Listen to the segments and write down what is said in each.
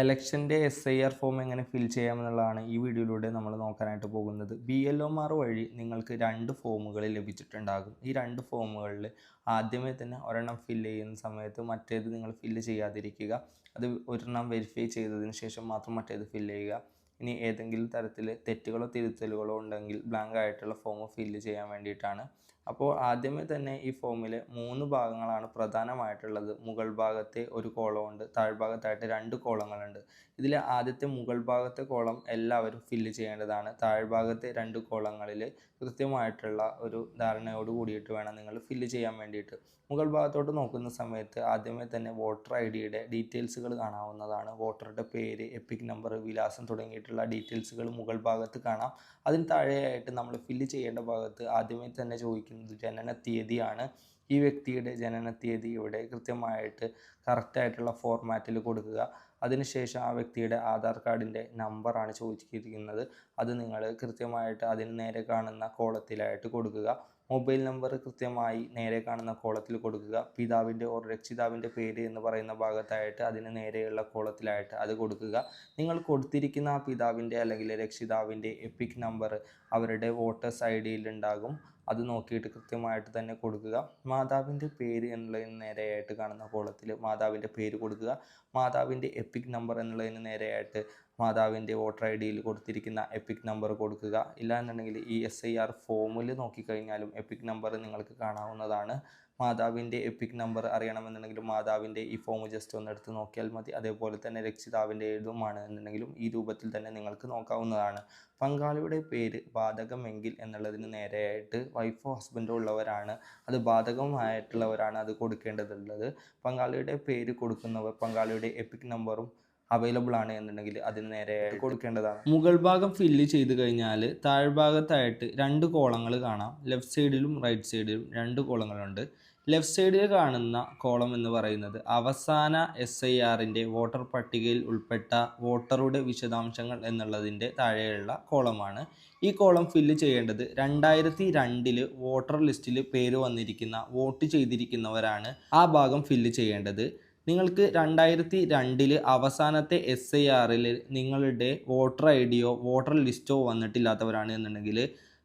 എലക്ഷന്റെ S I R form എങ്ങനെ fill ചെയ്യാമെന്നുള്ളതാണ് ഈ വീഡിയോയിലൂടെ നമ്മൾ നോക്കാനായിട്ട് പോകുന്നത്. ബി എൽ ഒ മാർ വഴി നിങ്ങൾക്ക് രണ്ട് ഫോമുകൾ ലഭിച്ചിട്ടുണ്ടാകും. ഈ രണ്ട് ഫോമുകളിൽ ആദ്യമേ തന്നെ ഒരെണ്ണം ഫില്ല് ചെയ്യുന്ന സമയത്ത് മറ്റേത് നിങ്ങൾ ഫില്ല് ചെയ്യാതിരിക്കുക. അത് ഒരെണ്ണം വെരിഫൈ ചെയ്തതിന് ശേഷം മാത്രം മറ്റേത് ഫില്ല് ചെയ്യുക. ഇനി ഏതെങ്കിലും തരത്തിൽ തെറ്റുകളോ തിരുത്തലുകളോ ഉണ്ടെങ്കിൽ ബ്ലാങ്ക് ആയിട്ടുള്ള ഫോം ഫില്ല് ചെയ്യാൻ വേണ്ടിയിട്ടാണ്. അപ്പോൾ ആദ്യമേ തന്നെ ഈ ഫോമിൽ മൂന്ന് ഭാഗങ്ങളാണ് പ്രധാനമായിട്ടുള്ളത്. മുകൾ ഭാഗത്തെ ഒരു കോളമുണ്ട് താഴ്ഭാഗത്തായിട്ട് രണ്ട് കോളങ്ങളുണ്ട്. ഇതിൽ ആദ്യത്തെ മുകൾ ഭാഗത്തെ കോളം എല്ലാവരും ഫില്ല് ചെയ്യേണ്ടതാണ്. താഴ്ഭാഗത്തെ രണ്ട് കോളങ്ങളിൽ കൃത്യമായിട്ടുള്ള ഒരു ധാരണയോട് കൂടിയിട്ട് വേണം നിങ്ങൾ ഫില്ല് ചെയ്യാൻ വേണ്ടിയിട്ട്. മുകൾ ഭാഗത്തോട്ട് നോക്കുന്ന സമയത്ത് ആദ്യമേ തന്നെ വോട്ടർ ഐ ഡിയുടെ ഡീറ്റെയിൽസുകൾ കാണാവുന്നതാണ്. വോട്ടറുടെ പേര് എപ്പിക് നമ്പർ വിലാസം തുടങ്ങിയിട്ടുള്ള ഡീറ്റെയിൽസുകൾ മുകൾ ഭാഗത്ത് കാണാം. അതിന് താഴെയായിട്ട് നമ്മൾ ഫില്ല് ചെയ്യേണ്ട ഭാഗത്ത് ആദ്യമേ തന്നെ ചോദിക്കുന്നത് ജനന തീയതിയാണ് ഈ വ്യക്തിയുടെ ജനന തീയതി ഇവിടെ കൃത്യമായിട്ട് കറക്റ്റായിട്ടുള്ള ഫോർമാറ്റിൽ കൊടുക്കുക. അതിനുശേഷം ആ വ്യക്തിയുടെ ആധാർ കാർഡിന്റെ നമ്പറാണ് ചോദിച്ചിരിക്കുന്നത്. അത് നിങ്ങൾ കൃത്യമായിട്ട് അതിന് നേരെ കാണുന്ന കോളത്തിലായിട്ട് കൊടുക്കുക. മൊബൈൽ നമ്പർ കൃത്യമായി നേരെ കാണുന്ന കോളത്തിൽ കൊടുക്കുക. പിതാവിന്റെ ഓർ രക്ഷിതാവിന്റെ പേര് എന്ന് പറയുന്ന ഭാഗത്തായിട്ട് അതിന് നേരെയുള്ള കോളത്തിലായിട്ട് അത് കൊടുക്കുക. നിങ്ങൾ കൊടുത്തിരിക്കുന്ന ആ പിതാവിന്റെ അല്ലെങ്കിൽ രക്ഷിതാവിന്റെ എപ്പിക് നമ്പർ അവരുടെ വോട്ടേഴ്സ് ഐ ഡിയിൽ ഉണ്ടാകും. അത് നോക്കിയിട്ട് കൃത്യമായിട്ട് തന്നെ കൊടുക്കുക. മാതാവിന്റെ പേര് എന്നുള്ളതിന് നേരെയായിട്ട് കാണുന്ന കോളത്തിൽ മാതാവിന്റെ പേര് കൊടുക്കുക. മാതാവിന്റെ എപ്പിക് നമ്പർ എന്നുള്ളതിന് നേരെയായിട്ട് മാതാവിന്റെ വോട്ടർ ഐ ഡിയിൽ കൊടുത്തിരിക്കുന്ന എപ്പിക് നമ്പർ കൊടുക്കുക. ഇല്ല എന്നുണ്ടെങ്കിൽ ഈ എസ് ഐ ആർ ഫോമിൽ നോക്കിക്കഴിഞ്ഞാലും എപ്പിക് നമ്പർ നിങ്ങൾക്ക് കാണാവുന്നതാണ്. മാതാവിന്റെ എപ്പിക് നമ്പർ അറിയണമെന്നുണ്ടെങ്കിൽ മാതാവിന്റെ ഈ ഫോം ജസ്റ്റ് ഒന്ന് എടുത്ത് നോക്കിയാൽ മതി. അതേപോലെ തന്നെ രക്ഷിതാവിന്റെ ഏതുമാണ് എന്നുണ്ടെങ്കിലും ഈ രൂപത്തിൽ തന്നെ നിങ്ങൾക്ക് നോക്കാവുന്നതാണ്. പങ്കാളിയുടെ പേര് ബാധകമെങ്കിൽ എന്നുള്ളതിന് നേരെയായിട്ട് വൈഫോ ഹസ്ബൻഡോ ഉള്ളവരാണ്. അത് ബാധകമായിട്ടുള്ളവരാണ് അത് കൊടുക്കേണ്ടതുള്ളത്. പങ്കാളിയുടെ പേര് കൊടുക്കുന്നവർ പങ്കാളിയുടെ എപ്പിക് നമ്പറും അവൈലബിൾ ആണ് എന്നുണ്ടെങ്കിൽ അതിന് നേരെ കൊടുക്കേണ്ടതാണ്. മുകൾ ഭാഗം ഫില്ല് ചെയ്ത് കഴിഞ്ഞാൽ താഴ്ഭാഗത്തായിട്ട് രണ്ട് കോളങ്ങൾ കാണാം. ലെഫ്റ്റ് സൈഡിലും റൈറ്റ് സൈഡിലും രണ്ട് കോളങ്ങളുണ്ട്. ലെഫ്റ്റ് സൈഡിൽ കാണുന്ന കോളം എന്ന് പറയുന്നത് അവസാന എസ് ഐ ആറിന്റെ വോട്ടർ പട്ടികയിൽ ഉൾപ്പെട്ട വോട്ടറുടെ വിശദാംശങ്ങൾ എന്നുള്ളതിന്റെ താഴെയുള്ള കോളമാണ്. ഈ കോളം ഫില്ല് ചെയ്യേണ്ടത് രണ്ടായിരത്തി രണ്ടിൽ വോട്ടർ ലിസ്റ്റിൽ പേര് വന്നിരിക്കുന്ന വോട്ട് ചെയ്തിരിക്കുന്നവരാണ് ആ ഭാഗം ഫില്ല് ചെയ്യേണ്ടത്. നിങ്ങൾക്ക് രണ്ടായിരത്തി രണ്ടിൽ അവസാനത്തെ എസ് ഐ ആറിൽ നിങ്ങളുടെ വോട്ടർ ഐ ഡിയോ വോട്ടർ ലിസ്റ്റോ വന്നിട്ടില്ലാത്തവരാണ് എന്നുണ്ടെങ്കിൽ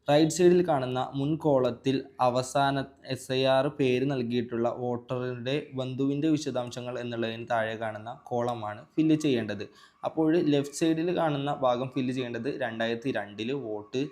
റൈറ്റ് സൈഡിൽ കാണുന്ന മുൻ കോളത്തിൽ അവസാന എസ് ഐ ആർ പേര് നൽകിയിട്ടുള്ള വോട്ടറുടെ ബന്ധുവിന്റെ വിശദാംശങ്ങൾ എന്നുള്ളതിന് താഴെ കാണുന്ന കോളമാണ് ഫില്ല് ചെയ്യേണ്ടത്. അപ്പോൾ ലെഫ്റ്റ് സൈഡിൽ കാണുന്ന ഭാഗം ഫില്ല് ചെയ്യേണ്ടത് രണ്ടായിരത്തി രണ്ടിൽ വോട്ട്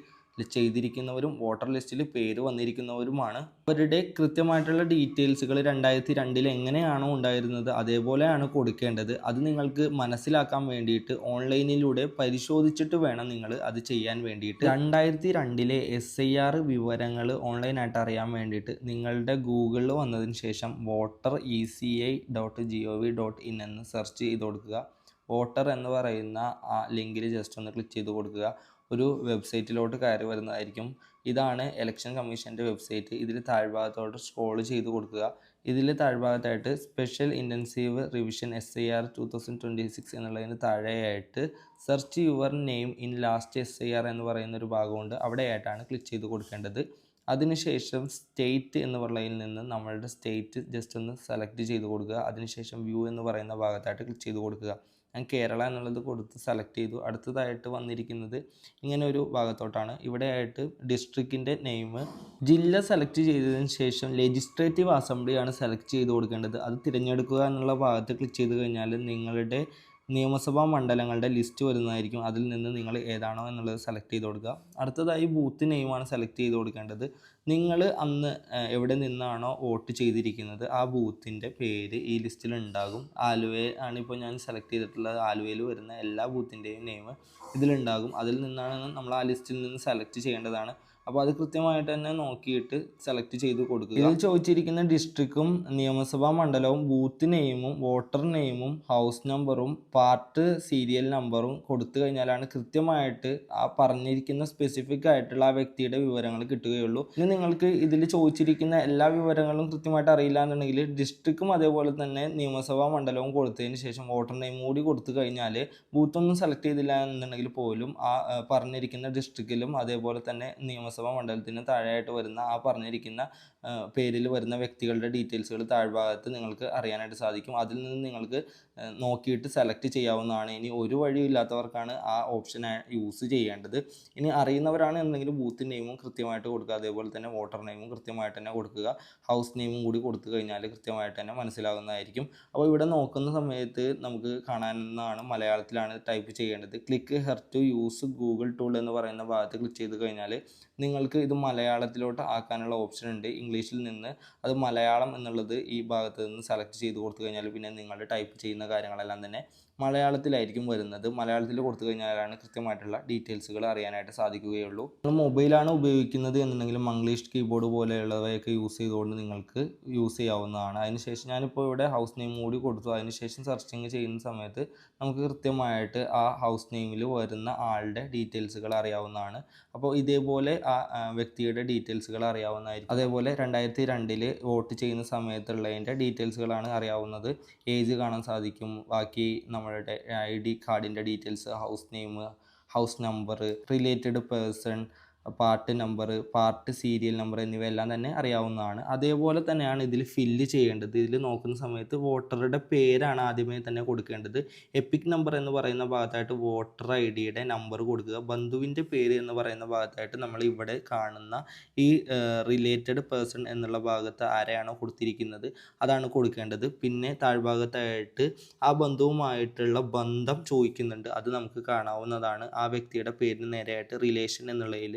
ചെയ്തിരിക്കുന്നവരും വോട്ടർ ലിസ്റ്റിൽ പേര് വന്നിരിക്കുന്നവരുമാണ്. അവരുടെ കൃത്യമായിട്ടുള്ള ഡീറ്റെയിൽസുകൾ രണ്ടായിരത്തി രണ്ടിൽ എങ്ങനെയാണോ ഉണ്ടായിരുന്നത് അതേപോലെയാണ് കൊടുക്കേണ്ടത്. അത് നിങ്ങൾക്ക് മനസ്സിലാക്കാൻ വേണ്ടിയിട്ട് ഓൺലൈനിലൂടെ പരിശോധിച്ചിട്ട് വേണം നിങ്ങൾ അത് ചെയ്യാൻ വേണ്ടിയിട്ട്. രണ്ടായിരത്തി രണ്ടിലെ എസ് ഐ ആർ വിവരങ്ങൾ ഓൺലൈനായിട്ട് അറിയാൻ വേണ്ടിയിട്ട് നിങ്ങളുടെ ഗൂഗിളിൽ വന്നതിന് ശേഷം voter E C I dot G O V dot in എന്ന് സെർച്ച് ചെയ്ത് കൊടുക്കുക. വോട്ടർ എന്ന് പറയുന്ന ആ ലിങ്കിൽ ജസ്റ്റ് ഒന്ന് ക്ലിക്ക് ചെയ്ത് കൊടുക്കുക. ഒരു വെബ്സൈറ്റിലോട്ട് കയറി വരുന്നതായിരിക്കും. ഇതാണ് ഇലക്ഷൻ കമ്മീഷന്റെ വെബ്സൈറ്റ്. ഇതിൽ താഴ്ഭാഗത്തോട്ട് സ്ക്രോൾ ചെയ്ത് കൊടുക്കുക. ഇതിൽ താഴ്ഭാഗത്തായിട്ട് special intensive revision S I R two thousand twenty six എന്നുള്ളതിന് താഴെയായിട്ട് search your name in last S I R എന്ന് പറയുന്ന ഒരു ഭാഗമുണ്ട്. അവിടെയായിട്ടാണ് ക്ലിക്ക് ചെയ്ത് കൊടുക്കേണ്ടത്. അതിനുശേഷം സ്റ്റേറ്റ് എന്ന് പറയുന്നതിൽ നിന്ന് നമ്മളുടെ സ്റ്റേറ്റ് ജസ്റ്റ് ഒന്ന് സെലക്ട് ചെയ്ത് കൊടുക്കുക. അതിനുശേഷം വ്യൂ എന്ന് പറയുന്ന ഭാഗത്തായിട്ട് ക്ലിക്ക് ചെയ്ത് കൊടുക്കുക. ഞാൻ കേരള എന്നുള്ളത് കൊടുത്ത് സെലക്ട് ചെയ്തു. അടുത്തതായിട്ട് വന്നിരിക്കുന്നത് ഇങ്ങനെ ഒരു ഭാഗത്തോട്ടാണ്. ഇവിടെയായിട്ട് ഡിസ്ട്രിക്റ്റിന്റെ നെയിം ജില്ല സെലക്ട് ചെയ്തതിന് ശേഷം ലെജിസ്ലേറ്റീവ് അസംബ്ലിയാണ് സെലക്ട് ചെയ്ത് കൊടുക്കേണ്ടത്. അത് തിരഞ്ഞെടുക്കുക എന്നുള്ള ഭാഗത്ത് ക്ലിക്ക് ചെയ്ത് കഴിഞ്ഞാൽ നിങ്ങളുടെ നിയമസഭാ മണ്ഡലങ്ങളുടെ ലിസ്റ്റ് വരുന്നതായിരിക്കും. അതിൽ നിന്ന് നിങ്ങൾ ഏതാണോ എന്നുള്ളത് സെലക്ട് ചെയ്ത് കൊടുക്കുക. അടുത്തതായി ബൂത്ത് നെയിമാണ് സെലക്ട് ചെയ്ത് കൊടുക്കേണ്ടത്. നിങ്ങൾ അന്ന് എവിടെ നിന്നാണോ വോട്ട് ചെയ്തിരിക്കുന്നത് ആ ബൂത്തിന്റെ പേര് ഈ ലിസ്റ്റിൽ ഉണ്ടാകും. ആലുവ ആണ് ഇപ്പോൾ ഞാൻ സെലക്ട് ചെയ്തിട്ടുള്ളത്. ആലുവയിൽ വരുന്ന എല്ലാ ബൂത്തിന്റെയും നെയിം ഇതിലുണ്ടാകും അതിൽ നിന്നാണ് നമ്മൾ ആ ലിസ്റ്റിൽ നിന്ന് സെലക്ട് ചെയ്യേണ്ടതാണ്. അപ്പോൾ അത് കൃത്യമായിട്ട് തന്നെ നോക്കിയിട്ട് സെലക്ട് ചെയ്ത് കൊടുക്കുക. ഇതിൽ ചോദിച്ചിരിക്കുന്ന ഡിസ്ട്രിക്റ്റും നിയമസഭാ മണ്ഡലവും ബൂത്ത് നെയിമും വോട്ടർ നെയിമും ഹൗസ് നമ്പറും പാർട്ട് സീരിയൽ നമ്പറും കൊടുത്തു കഴിഞ്ഞാലാണ് കൃത്യമായിട്ട് ആ പറഞ്ഞിരിക്കുന്ന സ്പെസിഫിക് ആയിട്ടുള്ള ആ വ്യക്തിയുടെ വിവരങ്ങൾ കിട്ടുകയുള്ളൂ. ഇനി നിങ്ങൾക്ക് ഇതിൽ ചോദിച്ചിരിക്കുന്ന എല്ലാ വിവരങ്ങളും കൃത്യമായിട്ട് അറിയില്ല എന്നുണ്ടെങ്കിൽ ഡിസ്ട്രിക്റ്റും അതേപോലെ തന്നെ നിയമസഭാ മണ്ഡലവും കൊടുത്തതിന് ശേഷം വോട്ടർ നെയിം കൂടി കൊടുത്തു കഴിഞ്ഞാൽ ബൂത്തൊന്നും സെലക്ട് ചെയ്തില്ല എന്നുണ്ടെങ്കിൽ പോലും ആ പറഞ്ഞിരിക്കുന്ന ഡിസ്ട്രിക്റ്റിലും അതേപോലെ തന്നെ നിയമസഭാ മണ്ഡലത്തിന് താഴെയായിട്ട് വരുന്ന ആ പറഞ്ഞിരിക്കുന്ന പേരിൽ വരുന്ന വ്യക്തികളുടെ ഡീറ്റെയിൽസുകൾ താഴ്ഭാഗത്ത് നിങ്ങൾക്ക് അറിയാനായിട്ട് സാധിക്കും. അതിൽ നിന്ന് നിങ്ങൾക്ക് നോക്കിയിട്ട് സെലക്ട് ചെയ്യാവുന്നതാണ്. ഇനി ഒരു വഴിയും ഇല്ലാത്തവർക്കാണ് ആ ഓപ്ഷൻ യൂസ് ചെയ്യേണ്ടത്. ഇനി അറിയുന്നവരാണ് എന്തെങ്കിലും ബൂത്ത് നെയിമും കൃത്യമായിട്ട് കൊടുക്കുക. അതേപോലെ തന്നെ വോട്ടർ നെയിമും കൃത്യമായിട്ട് തന്നെ കൊടുക്കുക. ഹൗസ് നെയിമും കൂടി കൊടുത്തു കഴിഞ്ഞാൽ കൃത്യമായിട്ട് തന്നെ മനസ്സിലാകുന്നതായിരിക്കും അപ്പോൾ ഇവിടെ നോക്കുന്ന സമയത്ത് നമുക്ക് കാണാവുന്നതാണ് മലയാളത്തിലാണ് ടൈപ്പ് ചെയ്യേണ്ടത്. Click here to use Google tool എന്ന് പറയുന്ന ഭാഗത്ത് ക്ലിക്ക് ചെയ്ത് കഴിഞ്ഞാൽ നിങ്ങൾക്ക് ഇത് മലയാളത്തിലോട്ട് ആക്കാനുള്ള ഓപ്ഷൻ ഉണ്ട്. ഇംഗ്ലീഷിൽ നിന്ന് അത് മലയാളം എന്നുള്ളത് ഈ ഭാഗത്ത് നിന്ന് സെലക്ട് ചെയ്ത് കൊടുത്തു കഴിഞ്ഞാൽ പിന്നെ നിങ്ങൾ ടൈപ്പ് ചെയ്യുന്ന കാര്യങ്ങളെല്ലാം തന്നെ മലയാളത്തിലായിരിക്കും വരുന്നത്. മലയാളത്തിൽ കൊടുത്തു കഴിഞ്ഞാലാണ് കൃത്യമായിട്ടുള്ള ഡീറ്റെയിൽസുകൾ അറിയാനായിട്ട് സാധിക്കുകയുള്ളൂ. നിങ്ങൾ മൊബൈലാണ് ഉപയോഗിക്കുന്നത് എന്നുണ്ടെങ്കിൽ മംഗ്ലീഷ് കീബോർഡ് പോലെയുള്ളവയൊക്കെ യൂസ് ചെയ്തുകൊണ്ട് നിങ്ങൾക്ക് യൂസ് ചെയ്യാവുന്നതാണ്. അതിനുശേഷം ഞാനിപ്പോൾ ഇവിടെ ഹൗസ് നെയിം കൂടി കൊടുത്തു. അതിനുശേഷം സെർച്ചിങ് ചെയ്യുന്ന സമയത്ത് നമുക്ക് കൃത്യമായിട്ട് ആ ഹൗസ് നെയിമിൽ വരുന്ന ആളുടെ ഡീറ്റെയിൽസുകൾ അറിയാവുന്നതാണ്. അപ്പോൾ ഇതേപോലെ ആ വ്യക്തിയുടെ ഡീറ്റെയിൽസുകൾ അറിയാവുന്നതായിരിക്കും. അതേപോലെ രണ്ടായിരത്തി രണ്ടിൽ വോട്ട് ചെയ്യുന്ന സമയത്തുള്ളതിന്റെ ഡീറ്റെയിൽസുകളാണ് അറിയാവുന്നത്. ഏജ് കാണാൻ സാധിക്കും. ബാക്കി നമ്മളുടെ ഐ ഡി കാർഡിന്റെ details house name house number related person part number part serial number എന്നിവയെല്ലാം തന്നെ അറിയാവുന്നതാണ്. അതേപോലെ തന്നെയാണ് ഇതിൽ ഫില്ല് ചെയ്യേണ്ടത്. ഇതിൽ നോക്കുന്ന സമയത്ത് വോട്ടറുടെ പേരാണ് ആദ്യമേ തന്നെ കൊടുക്കേണ്ടത്. എപ്പിക് നമ്പർ എന്ന് പറയുന്ന ഭാഗത്തായിട്ട് വോട്ടർ ഐ ഡിയുടെ നമ്പർ കൊടുക്കുക. ബന്ധുവിന്റെ പേര് എന്ന് പറയുന്ന ഭാഗത്തായിട്ട് നമ്മൾ ഇവിടെ കാണുന്ന ഈ റിലേറ്റഡ് പേഴ്സൺ എന്നുള്ള ഭാഗത്ത് ആരെയാണോ കൊടുത്തിരിക്കുന്നത് അതാണ് കൊടുക്കേണ്ടത്. പിന്നെ താഴ്ഭാഗത്തായിട്ട് ആ ബന്ധുവുമായിട്ടുള്ള ബന്ധം ചോദിക്കുന്നുണ്ട്. അത് നമുക്ക് കാണാവുന്നതാണ്. ആ വ്യക്തിയുടെ പേരിന് നേരെയായിട്ട് റിലേഷൻ എന്നുള്ളതിൽ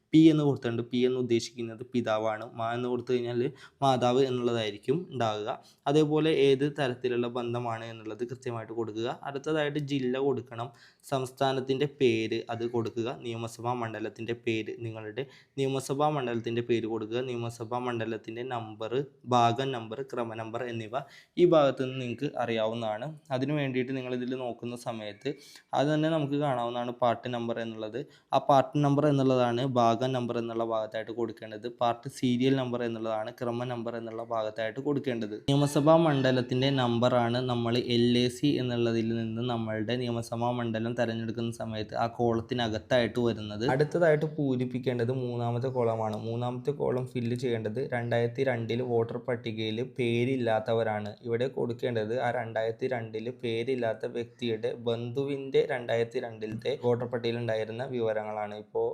പി എന്ന് കൊടുത്തിട്ടുണ്ട്. പി എന്ന് ഉദ്ദേശിക്കുന്നത് പിതാവാണ്. മാ എന്ന് കൊടുത്തു കഴിഞ്ഞാൽ മാതാവ് എന്നുള്ളതായിരിക്കും ഉണ്ടാകുക. അതേപോലെ ഏത് തരത്തിലുള്ള ബന്ധമാണ് എന്നുള്ളത് കൃത്യമായിട്ട് കൊടുക്കുക. അടുത്തതായിട്ട് ജില്ല കൊടുക്കണം. സംസ്ഥാനത്തിന്റെ പേര് അത് കൊടുക്കുക. നിയമസഭാ മണ്ഡലത്തിന്റെ പേര് നിങ്ങളുടെ നിയമസഭാ മണ്ഡലത്തിന്റെ പേര് കൊടുക്കുക. നിയമസഭാ മണ്ഡലത്തിന്റെ നമ്പർ ഭാഗം നമ്പർ ക്രമ നമ്പർ എന്നിവ ഈ ഭാഗത്ത് നിന്ന് നിങ്ങൾക്ക് അറിയാവുന്നതാണ്. അതിന് വേണ്ടിയിട്ട് നിങ്ങളിതിൽ നോക്കുന്ന സമയത്ത് അത് തന്നെ നമുക്ക് കാണാവുന്നതാണ് പാർട്ട് നമ്പർ എന്നുള്ളത്. ആ പാർട്ട് നമ്പർ എന്നുള്ളതാണ് ഭാഗം നമ്പർ എന്നുള്ള ഭാഗത്തായിട്ട് കൊടുക്കേണ്ടത് പാർട്ട് സീരിയൽ നമ്പർ എന്നുള്ളതാണ് ക്രമ നമ്പർ എന്നുള്ള ഭാഗത്തായിട്ട് കൊടുക്കേണ്ടത്. നിയമസഭാ മണ്ഡലത്തിന്റെ നമ്പറാണ് നമ്മൾ എൽ എ സി എന്നുള്ളതിൽ നിന്ന് നമ്മളുടെ നിയമസഭാ മണ്ഡലം തിരഞ്ഞെടുക്കുന്ന സമയത്ത് ആ കോളത്തിനകത്തായിട്ട് വരുന്നത്. അടുത്തതായിട്ട് പൂരിപ്പിക്കേണ്ടത് മൂന്നാമത്തെ കോളമാണ്. മൂന്നാമത്തെ കോളം ഫില്ല് ചെയ്യേണ്ടത് രണ്ടായിരത്തി രണ്ടിൽ വോട്ടർ പട്ടികയിൽ പേരില്ലാത്തവരാണ്. ഇവിടെ കൊടുക്കേണ്ടത് ആ രണ്ടായിരത്തി രണ്ടിൽ പേരില്ലാത്ത വ്യക്തിയുടെ ബന്ധുവിന്റെ രണ്ടായിരത്തി രണ്ടിലത്തെ വോട്ടർ പട്ടികയിൽ ഉണ്ടായിരുന്ന വിവരങ്ങളാണ്. ഇപ്പോൾ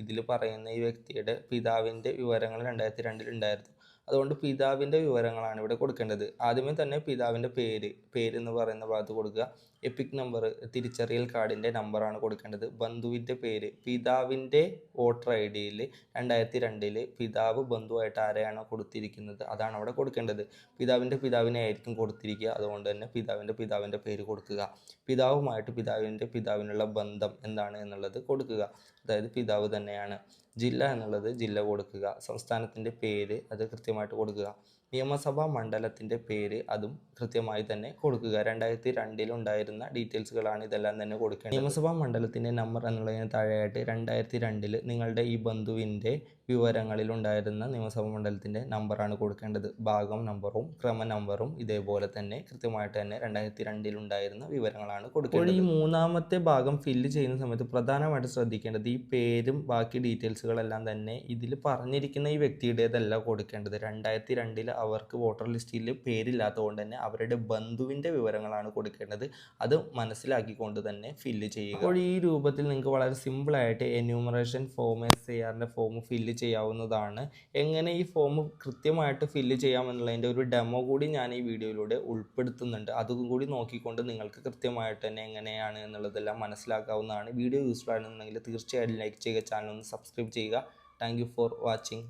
ഇതിൽ പറയുന്ന ഈ വ്യക്തിയുടെ പിതാവിന്റെ വിവരങ്ങൾ രണ്ടായിരത്തി രണ്ടിൽ ഉണ്ടായിരുന്നു. അതുകൊണ്ട് പിതാവിന്റെ വിവരങ്ങളാണ് ഇവിടെ കൊടുക്കേണ്ടത്. ആദ്യമേ തന്നെ പിതാവിന്റെ പേര് പേര് എന്ന് പറയുന്ന ഭാഗത്ത് കൊടുക്കുക. എപ്പിക് നമ്പർ തിരിച്ചറിയൽ കാർഡിന്റെ നമ്പറാണ് കൊടുക്കേണ്ടത്. ബന്ധുവിന്റെ പേര് പിതാവിന്റെ വോട്ടർ ഐ ഡിയിൽ രണ്ടായിരത്തി രണ്ടിൽ പിതാവ് ബന്ധുവായിട്ട് ആരെയാണോ കൊടുത്തിരിക്കുന്നത് അതാണ് അവിടെ കൊടുക്കേണ്ടത്. പിതാവിന്റെ പിതാവിനെ ആയിരിക്കും കൊടുത്തിരിക്കുക. അതുകൊണ്ട് തന്നെ പിതാവിന്റെ പിതാവിന്റെ പേര് കൊടുക്കുക. പിതാവുമായിട്ട് പിതാവിന്റെ പിതാവിനുള്ള ബന്ധം എന്താണ് എന്നുള്ളത് കൊടുക്കുക. അതായത് പിതാവ് തന്നെയാണ്. ജില്ല എന്നുള്ളത് ജില്ല കൊടുക്കുക സംസ്ഥാനത്തിന്റെ പേര് അത് കൃത്യമായിട്ട് കൊടുക്കുക. നിയമസഭാ മണ്ഡലത്തിന്റെ പേര് അതും കൃത്യമായി തന്നെ കൊടുക്കുക. രണ്ടായിരത്തി രണ്ടിലുണ്ടായിരുന്ന ഡീറ്റെയിൽസുകളാണ് ഇതെല്ലാം തന്നെ കൊടുക്കേണ്ടത്. നിയമസഭാ മണ്ഡലത്തിന്റെ നമ്പർ എന്നുള്ളതിന് താഴെയായിട്ട് രണ്ടായിരത്തി രണ്ടിൽ നിങ്ങളുടെ ഈ ബന്ധുവിന്റെ വിവരങ്ങളിൽ ഉണ്ടായിരുന്ന നിയമസഭാ മണ്ഡലത്തിന്റെ നമ്പറാണ് കൊടുക്കേണ്ടത്. ഭാഗം നമ്പറും ക്രമ നമ്പറും ഇതേപോലെ തന്നെ കൃത്യമായിട്ട് തന്നെ രണ്ടായിരത്തി രണ്ടിലുണ്ടായിരുന്ന വിവരങ്ങളാണ് കൊടുക്കേണ്ടത്. ഈ മൂന്നാമത്തെ ഭാഗം ഫില്ല് ചെയ്യുന്ന സമയത്ത് പ്രധാനമായിട്ട് ശ്രദ്ധിക്കേണ്ടത് ഈ പേരും ബാക്കി ഡീറ്റെയിൽസുകളെല്ലാം തന്നെ ഇതിൽ പറഞ്ഞിരിക്കുന്ന ഈ വ്യക്തിയുടേതല്ല കൊടുക്കേണ്ടത്. രണ്ടായിരത്തി രണ്ടിൽ അവർക്ക് വോട്ടർ ലിസ്റ്റിൽ പേരില്ലാത്തതുകൊണ്ട് തന്നെ അവരുടെ ബന്ധുവിന്റെ വിവരങ്ങളാണ് കൊടുക്കേണ്ടത്. അത് മനസ്സിലാക്കിക്കൊണ്ട് തന്നെ ഫില്ല് ചെയ്യുക. അപ്പോൾ ഈ രൂപത്തിൽ നിങ്ങൾക്ക് വളരെ സിമ്പിളായിട്ട് എന്യൂമറേഷൻ ഫോം എസ് ഐ ആറിന്റെ ഫോം ഫില്ല് ചെയ്യാവുന്നതാണ്. എങ്ങനെ ഈ ഫോം കൃത്യമായിട്ട് ഫില്ല് ചെയ്യാമെന്നുള്ളതിന്റെ ഒരു ഡെമോ കൂടി ഞാൻ ഈ വീഡിയോയിലൂടെ ഉൾപ്പെടുത്തുന്നുണ്ട്. അതും കൂടി നോക്കിക്കൊണ്ട് നിങ്ങൾക്ക് കൃത്യമായിട്ട് തന്നെ എങ്ങനെയാണ് എന്നുള്ളതെല്ലാം മനസ്സിലാക്കാവുന്നതാണ്. വീഡിയോ യൂസ്ഫുൾ ആണെന്നുണ്ടെങ്കിൽ തീർച്ചയായിട്ടും ലൈക്ക് ചെയ്യുക ചാനൽ ഒന്ന് സബ്സ്ക്രൈബ് ചെയ്യുക. Thank you for watching